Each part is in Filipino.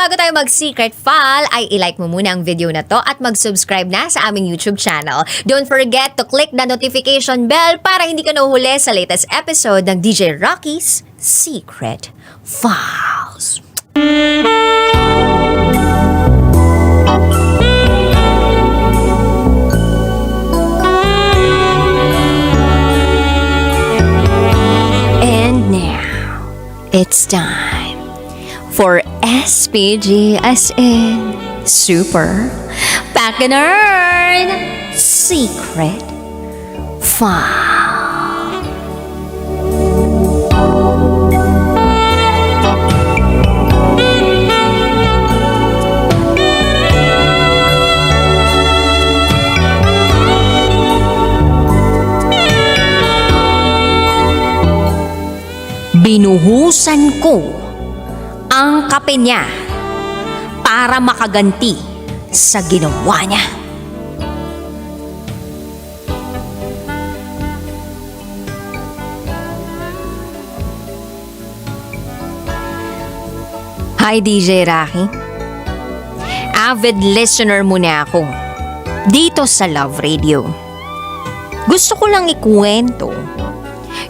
bago tayo mag-secret file, ay ilike mo muna ang video na to at mag-subscribe na sa aming YouTube channel. Don't forget to click the notification bell para hindi ka nahuhuli sa latest episode ng DJ Rocky's Secret Files. And now, it's time for SPG as in Super Nerd Secret File. Binuhusan ko ang kape niya para makaganti sa ginawa niya. Hi DJ Rocky. Avid listener mo na ako dito sa Love Radio. Gusto ko lang ikuwento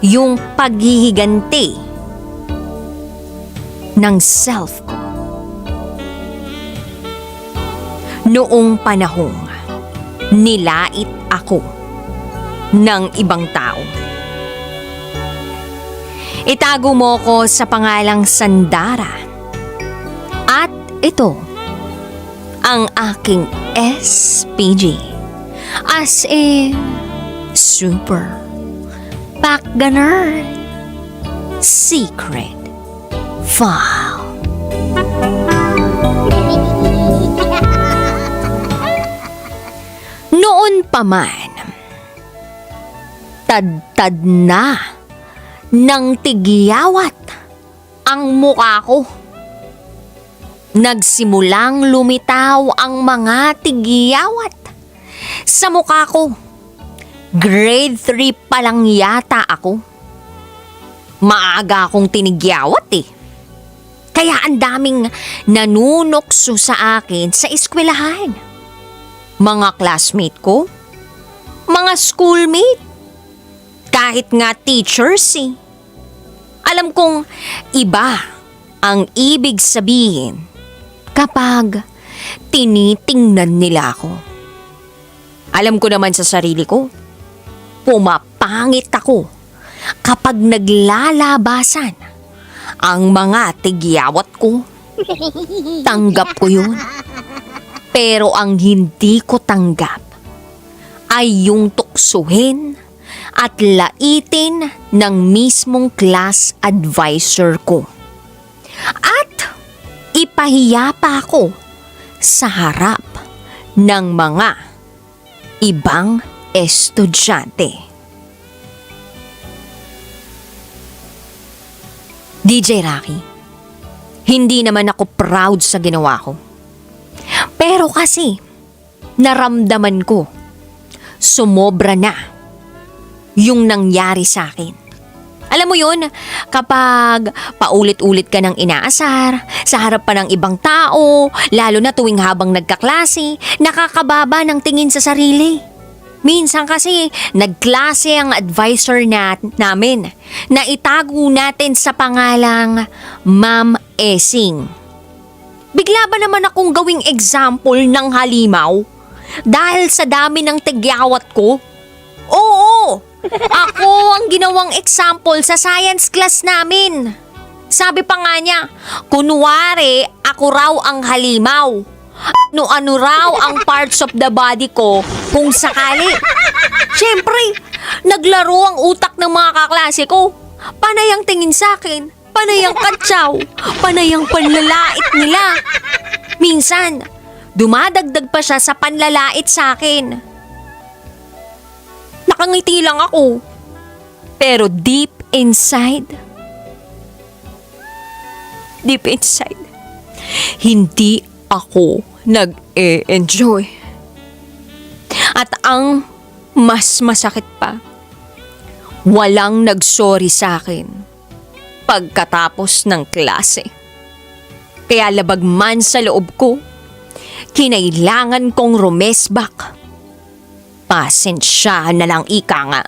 yung paghihiganti ng self. Noong panahong nilait ako ng ibang tao. Itago mo ko sa pangalang Sandara. At ito, ang aking SPG. As in, super Pack Gunner Secret File. Noon pa man, tad-tad na ng tigyawat ang mukha ko. Nagsimulang lumitaw ang mga tigyawat sa mukha ko. Grade 3 pa lang yata ako. Maaga akong tinigyawat eh. Kaya ang daming nanunokso sa akin sa eskwelahan. Mga classmate ko, mga schoolmate, kahit nga teachers eh. Alam kong iba ang ibig sabihin kapag tinitingnan nila ako. Alam ko naman sa sarili ko, pumapangit ako kapag naglalabasan ang mga tigyawat ko. Tanggap ko yun. Pero ang hindi ko tanggap ay yung tuksuhin at laitin ng mismong class advisor ko. At ipahiya pa ako sa harap ng mga ibang estudyante. DJ Rocky, hindi naman ako proud sa ginawa ko. Pero kasi, naramdaman ko, sumobra na yung nangyari sa akin. Alam mo yun, kapag paulit-ulit ka ng inaasar, sa harap pa ng ibang tao, lalo na tuwing habang nagkaklase, nakakababa ng tingin sa sarili. Minsan kasi nagklase ang advisor na, namin na itago natin sa pangalang Ma'am Esing. Bigla ba naman akong gawing example ng halimaw? Dahil sa dami ng tigyawat ko? Oo! Ako ang ginawang example sa science class namin. Sabi pa nga niya, kunwari ako raw ang halimaw. No ano raw ang parts of the body ko kung sakali. Siyempre, naglaro ang utak ng mga kaklase ko. Panay ang tingin sa akin. Panay ang katsaw. Panay ang panlalait nila. Minsan, dumadagdag pa siya sa panlalait sa akin. Nakangiti lang ako. Pero deep inside, deep inside, hindi ako nag-e-enjoy. At ang mas masakit pa, walang nagsorry sa akin pagkatapos ng klase. Kaya labag man sa loob ko, kinailangan kong rumesbak. Pasensya na lang ika nga.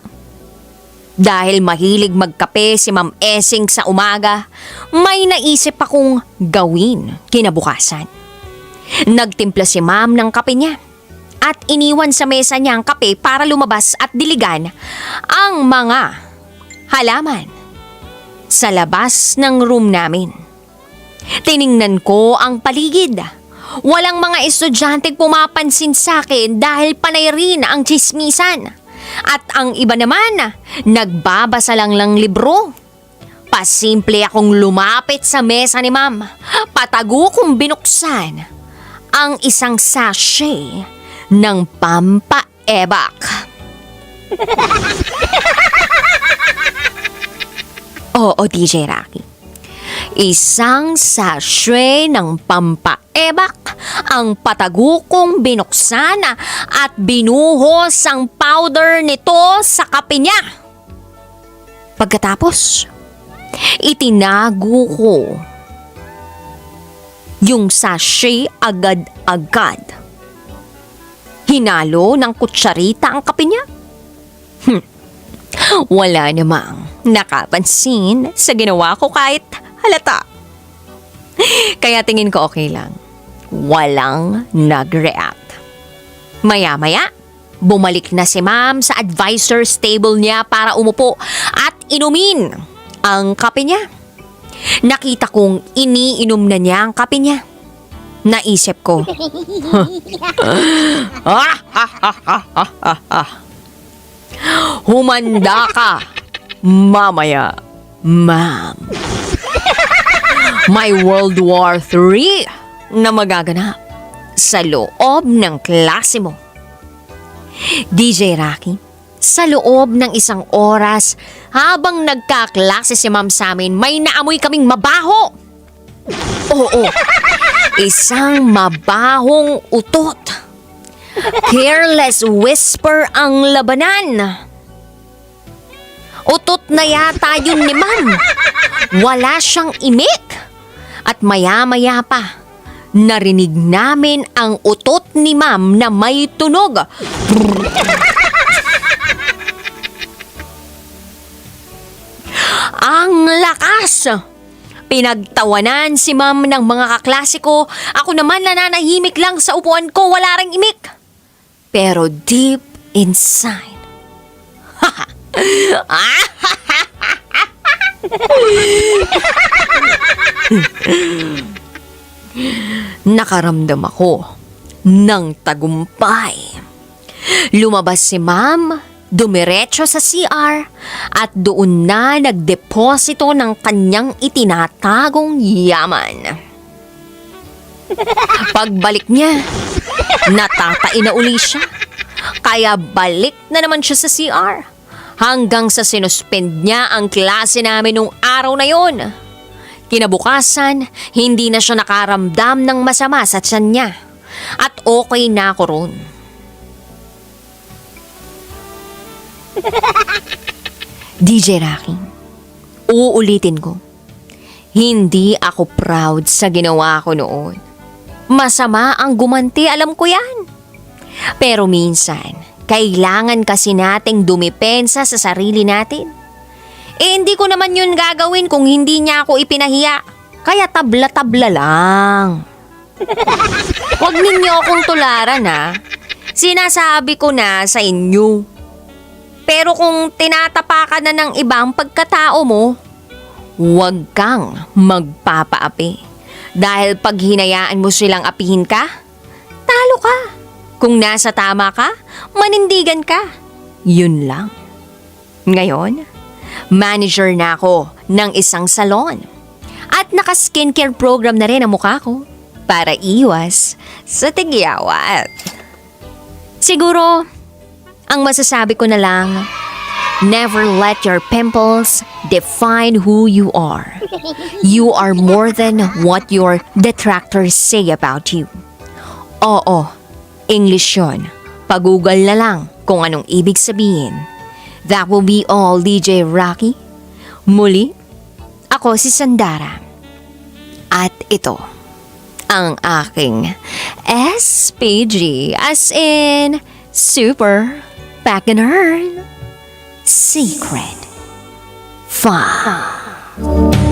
Dahil mahilig magkape si Ma'am Esing sa umaga, may naisip akong gawin kinabukasan. Nagtimpla si Ma'am ng kape niya at iniwan sa mesa niya ang kape para lumabas at diligan ang mga halaman sa labas ng room namin. Tiningnan ko ang paligid. Walang mga estudyante pumapansin sa akin dahil panay rin ang chismisan. At ang iba naman, nagbabasa lang ng libro. Pasimple akong lumapit sa mesa ni ma'am. Patago kong binuksan ang isang sachet ng pampaebak. Oo, DJ Rocky. Isang sachet ng pampaebak ang patago kong binuksan at binuhos ang powder nito sa kape niya. Pagkatapos, itinago ko yung sachet agad-agad. Hinalo ng kutsarita ang kape niya. Hmm. Wala namang nakapansin sa ginawa ko kahit halata. Kaya tingin ko okay lang. Walang nag-react. Maya-maya, bumalik na si ma'am sa advisor's table niya para umupo at inumin ang kape niya. Nakita kong iniinom na niya ang kape niya. Naisip ko, ah, ha, ha, ha, ha, ha. Humanda ka, mamaya, ma'am. May World War III na magaganap sa loob ng klase mo. DJ Rocky, sa loob ng isang oras, habang nagkaklase si ma'am sa amin, may naamoy kaming mabaho. Oo, isang mabahong utot. Careless whisper ang labanan. Utot na yata yun ni ma'am. Wala siyang imik. At maya-maya pa, narinig namin ang utot ni ma'am na may tunog. Ang lakas! Pinagtawanan si ma'am ng mga kaklase ko. Ako naman nananahimik lang sa upuan ko, wala ring imik. Pero deep inside, nakaramdam ako ng tagumpay. Lumabas si ma'am, dumiretso sa CR at doon na nagdeposito ng kanyang itinatagong yaman. Pagbalik niya, natatain na uli siya. Kaya balik na naman siya sa CR. Hanggang sa sinuspend niya ang klase namin nung araw na yon. Kinabukasan, hindi na siya nakaramdam ng masama sa tiyan niya. At okay na ako ron. DJ Rocky, uulitin ko. Hindi ako proud sa ginawa ko noon. Masama ang gumanti, alam ko yan. Pero minsan, kailangan kasi nating dumipensa sa sarili natin. Eh hindi ko naman yun gagawin kung hindi niya ako ipinahiya. Kaya tabla-tabla lang. Huwag ninyo akong tularan ha. Sinasabi ko na sa inyo. Pero kung tinatapakan na ng ibang pagkatao mo, huwag kang magpapaapi. Dahil pag hinayaan mo silang apihin ka, talo ka. Kung nasa tama ka, manindigan ka. Yun lang. Ngayon, manager na ako ng isang salon. At naka-skincare program na rin ang mukha ko para iwas sa tigyawat. Siguro, ang masasabi ko na lang, never let your pimples define who you are. You are more than what your detractors say about you. Oo, English yun. Pag-google na lang kung anong ibig sabihin. That will be all, DJ Rocky. Muli, ako si Sandara. At ito, ang aking SPG as in Super back and earn. Secret. Fun.